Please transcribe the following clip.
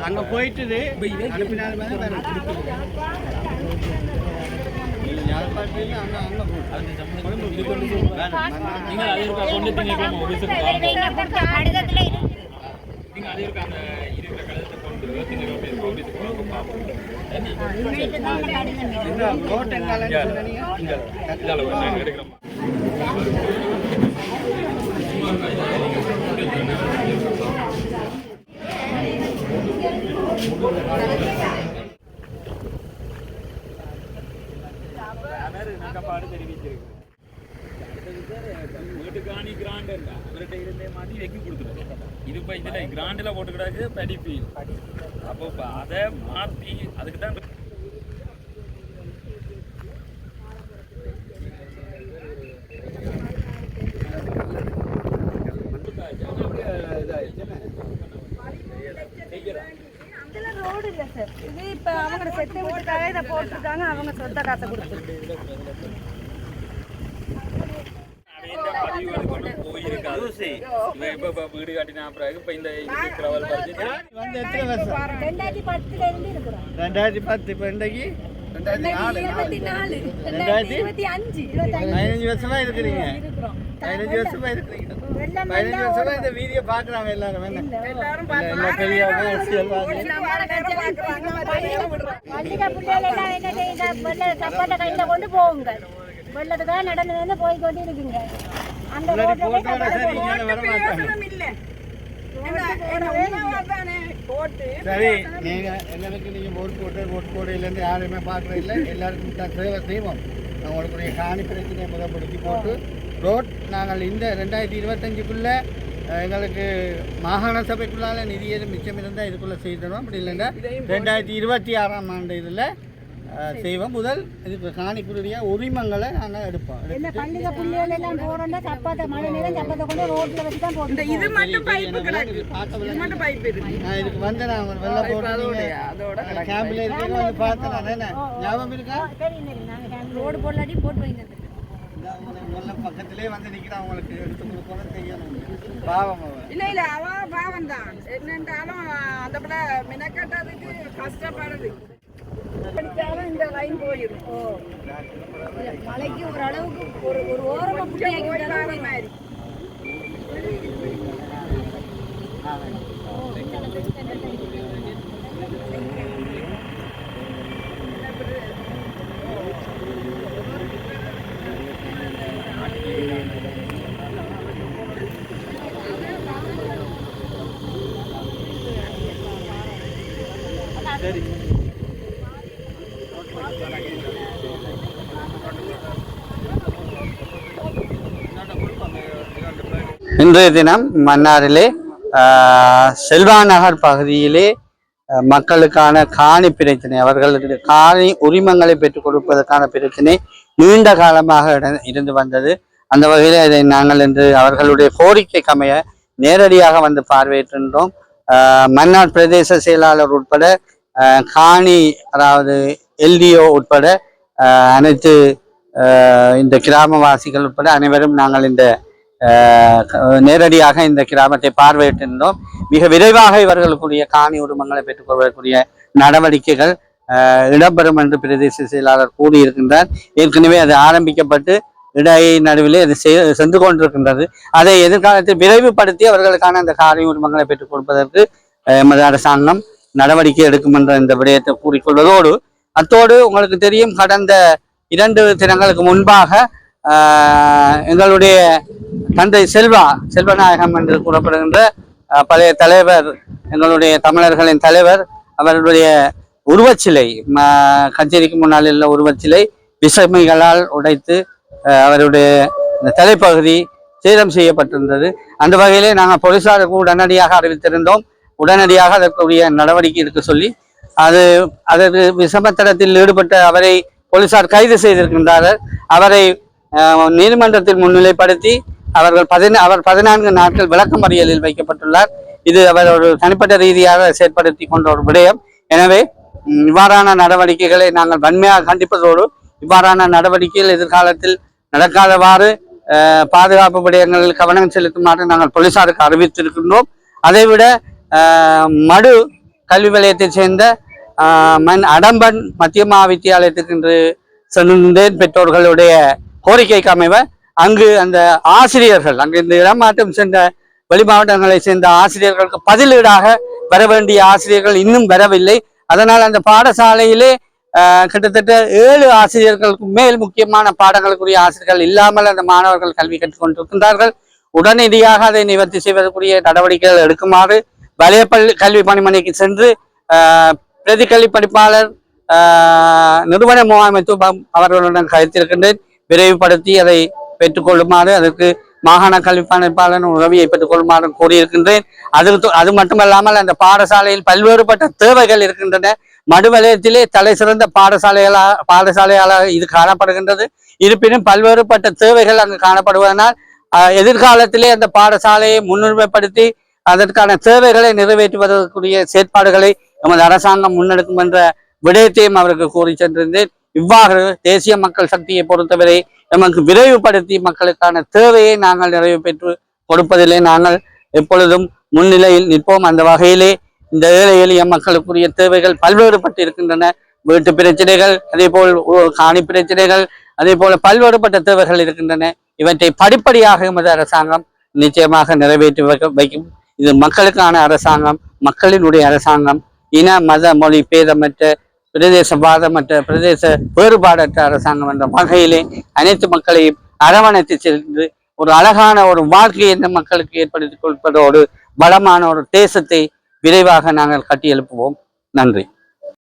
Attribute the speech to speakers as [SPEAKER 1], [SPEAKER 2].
[SPEAKER 1] அங்க போயிட்டுது. அனுப்பினாலும் வேற வேற யாழ்ப்பாணத்துல அங்க அங்க
[SPEAKER 2] நீங்கள் அதே இருக்கா கொண்டு திங்கக்கிழமை ஆஃபீஸுக்கு வாங்க
[SPEAKER 3] கடிதத்துல இருக்கு
[SPEAKER 2] நீங்கள் அதே இருக்கா அந்த இருக்கிற கழுத்தை கொண்டு திங்கக்கிழமை ஆஃபீஸுக்கு வாங்க பார்ப்போம் என்ன
[SPEAKER 3] இவங்களுக்கு தான் இந்த கடிதம் இருக்கு.
[SPEAKER 1] இந்த ரோட் எங்கால சொன்னீங்க
[SPEAKER 2] இங்கே இதால் நான் எடுக்கிறோம் வீட்டுக்காணி கிராண்ட் அவர்கிட்ட இருந்தே மாட்டி வெக்கி கொடுத்துருக்கோம் இது இப்போ இதில் கிராண்டில் போட்டு கிடக்கு படிப்பீல் அப்போ இப்போ அதை மாற்றி அதுக்கு தான்
[SPEAKER 4] ரோடு இல்ல சார் இது இப்ப அவங்க செத்து வீட்டுக்காக இதை போட்டிருக்காங்க அவங்க சொந்த காசை கொடுத்து
[SPEAKER 2] பதிவு கொண்டு போயிருக்காது இவன் இப்போ இப்போ வீடு கட்டினா பிறகு இப்போ இந்த கிரவல்
[SPEAKER 1] வந்து எத்தனை வருஷம்
[SPEAKER 4] ரெண்டாயிரத்தி பத்துல இருந்து இருக்கிறோம்
[SPEAKER 1] ரெண்டாயிரத்தி பத்து இப்போ இன்றைக்கு பதினஞ்சு வருஷமா இருக்கிறீங்க. பதினஞ்சு வருஷமா இருக்கிறீங்க. பதினஞ்சு வருஷமா இந்த வீடியோ பாக்குறாங்க எல்லாரும். என்ன?
[SPEAKER 4] கையில கொண்டு போகுங்க வெள்ளத்துக்காக நடந்து நடந்து போய் கொண்டு இருக்குங்க அந்த ரோட்ல
[SPEAKER 1] சரி நீங்க எங்களுக்கு நீங்க ஓட்டு போட்டு ஓட்டு போடையிலேருந்து யாருமே பார்க்கறது இல்லை. எல்லாருக்கும் தான் சேவை செய்வோம். அவங்களுக்குரிய காணி பிரச்சனையை முகப்படுத்தி போட்டு ரோட் நாங்கள் இந்த ரெண்டாயிரத்தி இருபத்தஞ்சுக்குள்ள எங்களுக்கு மாகாண சபைக்குள்ளால நிதி எதுவும் மிச்சம் இருந்தால் இதுக்குள்ளே செய்திடும் அப்படி இல்லைன்னா ரெண்டாயிரத்தி இருபத்தி ஆறாம் ஆண்டு இதில் செய்வோம். முதல் இதுக்கு காணிக்குரிய உரிமங்களை நாங்கள் எடுப்போம்.
[SPEAKER 4] என்ன
[SPEAKER 1] எடுத்துட்டு
[SPEAKER 4] பள்ளிக பிள்ளைகள் எல்லாம் போறோம்னா சப்பாத்தை மழை நேரம் சப்பாத்தை கொண்டு ரோட்ல வச்சு தான் போட்டு
[SPEAKER 5] இது மட்டும் பைப்பு கிடக்கு.
[SPEAKER 1] பார்க்க
[SPEAKER 5] இது மட்டும் பைப் இருக்கு.
[SPEAKER 1] நான் இதுக்கு வந்தேன் நான். ஒரு வெள்ளை போட்டு
[SPEAKER 5] அதோட
[SPEAKER 1] கேம்பில் இருக்கீங்க வந்து பார்த்தேன் நான். என்ன? ஞாபகம் இருக்கா?
[SPEAKER 4] ரோடு போடலாட்டி போட்டு வைங்க
[SPEAKER 1] இந்த பக்கத்திலே வந்து நிற்கிறேன் அவங்களுக்கு எடுத்து கொடுக்கணும் செய்யணும் பாவம்.
[SPEAKER 5] இல்ல இல்ல அவ பாவம் தான் என்னன்றாலும் அந்த பிள்ளை மினக்கட்டதுக்கு கஷ்டப்படுது. படிச்சாலும் இந்த லைன் போயிடும்
[SPEAKER 4] மலைக்கு ஒரு அளவுக்கு ஒரு ஒரு ஓரமா புள்ளியாக்கி விட்டாலும்
[SPEAKER 5] மாதிரி.
[SPEAKER 1] இன்றைய தினம் மன்னாரிலே செல்வா நகர் பகுதியிலே மக்களுக்கான காணி பிரச்சனை அவர்களுக்கு காணி உரிமங்களை பெற்றுக் கொடுப்பதற்கான பிரச்சனை நீண்ட காலமாக இட- இருந்து வந்தது. அந்த வகையில் இதை நாங்கள் இன்று அவர்களுடைய கோரிக்கைக்கு அமைய நேரடியாக வந்து பார்வையிட்டிருந்தோம். மன்னார் பிரதேச செயலாளர் உட்பட காணி அதாவது எல்டிஓ உட்பட அனைத்து இந்த கிராமவாசிகள் உட்பட அனைவரும் நாங்கள் இந்த நேரடியாக இந்த கிராமத்தை பார்வையிட்டிருந்தோம். மிக விரைவாக இவர்களுக்குரிய காணி உரிமங்களை பெற்றுக்கொள்வதற்குரிய நடவடிக்கைகள் இடம்பெறும் என்று பிரதேச செயலாளர் கூறியிருக்கின்றார். ஏற்கனவே அது ஆரம்பிக்கப்பட்டு இடை நடுவிலே அது செய்- சென்று கொண்டிருக்கின்றது. அதை எதிர்காலத்தில் விரைவுபடுத்தி அவர்களுக்கான அந்த காணி உரிமங்களை பெற்றுக் கொடுப்பதற்கு எமது அரசாங்கம் நடவடிக்கை எடுக்கும் என்ற இந்த விடயத்தை கூறிக்கொள்வதோடு அத்தோடு உங்களுக்கு தெரியும் கடந்த இரண்டு தினங்களுக்கு முன்பாக எங்களுடைய தந்தை செல்வா செல்வநாயகம் என்று கூறப்படுகின்ற பழைய தலைவர் எங்களுடைய தமிழர்களின் தலைவர் அவருடைய உருவச்சிலை கச்சேரிக்கு முன்னால் உள்ள உருவச்சிலை விசமைகளால் உடைத்து அவருடைய தலைப்பகுதி சேதம் செய்யப்பட்டிருந்தது. அந்த வகையிலே நாங்கள் போலீசாருக்கு உடனடியாக அறிவித்திருந்தோம். உடனடியாக அதற்குரிய நடவடிக்கை எடுக்க சொல்லி அது அதற்கு விசமத்தனத்தில் ஈடுபட்ட அவரை போலீசார் கைது செய்திருக்கின்றார்கள். அவரை நீதிமன்றத்தில் முன்னிலைப்படுத்தி அவர்கள் பதின அவர் பதினான்கு நாட்கள் விளக்கமறியலில் வைக்கப்பட்டுள்ளார். இது அவர் ஒரு தனிப்பட்ட ரீதியாக செயற்படுத்தி கொண்ட ஒரு விடயம். எனவே இவ்வாறான நடவடிக்கைகளை நாங்கள் வன்மையாக கண்டிப்பதோடு இவ்வாறான நடவடிக்கைகள் எதிர்காலத்தில் நடக்காதவாறு பாதுகாப்பு விடயங்களில் கவனம் செலுத்துமாறு நாங்கள் போலீசாருக்கு அறிவித்திருக்கின்றோம். அதைவிட மடு கல்வி வலயத்தைச் சேர்ந்த மண் அடம்பன் மத்திய மகாவித்தியாலயத்துக்கு இன்று சென்றேன் பெற்றோர்களுடைய கோரிக்கைக்கு அமைவ அங்கு அந்த ஆசிரியர்கள் அங்கு இந்த இடமாற்றம் சென்ற வெளி மாவட்டங்களை சேர்ந்த ஆசிரியர்களுக்கு பதிலீடாக வர வேண்டிய ஆசிரியர்கள் இன்னும் வரவில்லை. அதனால் அந்த பாடசாலையிலே கிட்டத்தட்ட ஏழு ஆசிரியர்களுக்கு மேல் முக்கியமான பாடங்களுக்குரிய ஆசிரியர்கள் இல்லாமல் அந்த மாணவர்கள் கல்வி கற்றுக்கொண்டிருக்கின்றார்கள் உடனடியாக அதை நிவர்த்தி செய்வதற்குரிய நடவடிக்கைகள் எடுக்குமாறு வலய பள்ளி கல்வி பணிமனைக்கு சென்று பிரதி கல்வி படிப்பாளர் நிறுவன முகாமைத்துவம் அவர்களுடன் கழித்திருக்கின்றேன் விரைவுபடுத்தி அதை பெற்றுக்கொள்ளுமாறு அதற்கு மாகாண கல்விப்பணிப்பாளர் உதவியை பெற்றுக்கொள்ளுமாறு கூறியிருக்கின்றேன். அது அது மட்டுமல்லாமல் அந்த பாடசாலையில் பல்வேறுபட்ட தேவைகள் இருக்கின்றன. மடுவலயத்திலே தலை சிறந்த பாடசாலைகளா பாடசாலையாளாக இது காணப்படுகின்றது. இருப்பினும் பல்வேறுபட்ட தேவைகள் அங்கு காணப்படுவதனால் எதிர்காலத்திலே அந்த பாடசாலையை முன்னுரிமைப்படுத்தி அதற்கான தேவைகளை நிறைவேற்றுவதற்குரிய செயற்பாடுகளை நமது அரசாங்கம் முன்னெடுக்கும் என்ற விடயத்தையும் அவருக்கு கூறி சென்றிருந்தேன். இவ்வாறு தேசிய மக்கள் சக்தியை பொறுத்தவரை நமக்கு விரைவுபடுத்தி மக்களுக்கான தேவையை நாங்கள் நிறைவு பெற்று கொடுப்பதிலே நாங்கள் எப்பொழுதும் முன்னிலையில் நிற்போம். அந்த வகையிலே இந்த ஏழை எளிய மக்களுக்குரிய தேவைகள் பல்வேறுபட்டு இருக்கின்றன வீட்டு பிரச்சனைகள் அதே போல் காணி பிரச்சனைகள் அதே போல பல்வேறுபட்ட தேவைகள் இருக்கின்றன. இவற்றை படிப்படியாக எமது அரசாங்கம் நிச்சயமாக நிறைவேற்றி வைக்க வைக்கும். இது மக்களுக்கான அரசாங்கம் மக்களினுடைய அரசாங்கம். இன மத மொழி பேதமற்ற பிரதேசவாதமற்ற பிரதேச வேறுபாடற்ற அரசாங்கம் என்ற வகையிலே அனைத்து மக்களையும் அரவணைத்து சென்று ஒரு அழகான ஒரு வாழ்க்கையை இந்த மக்களுக்கு ஏற்படுத்திக் கொடுப்பதோடு பலமான ஒரு தேசத்தை விரைவாக நாங்கள் கட்டியெழுப்புவோம். நன்றி.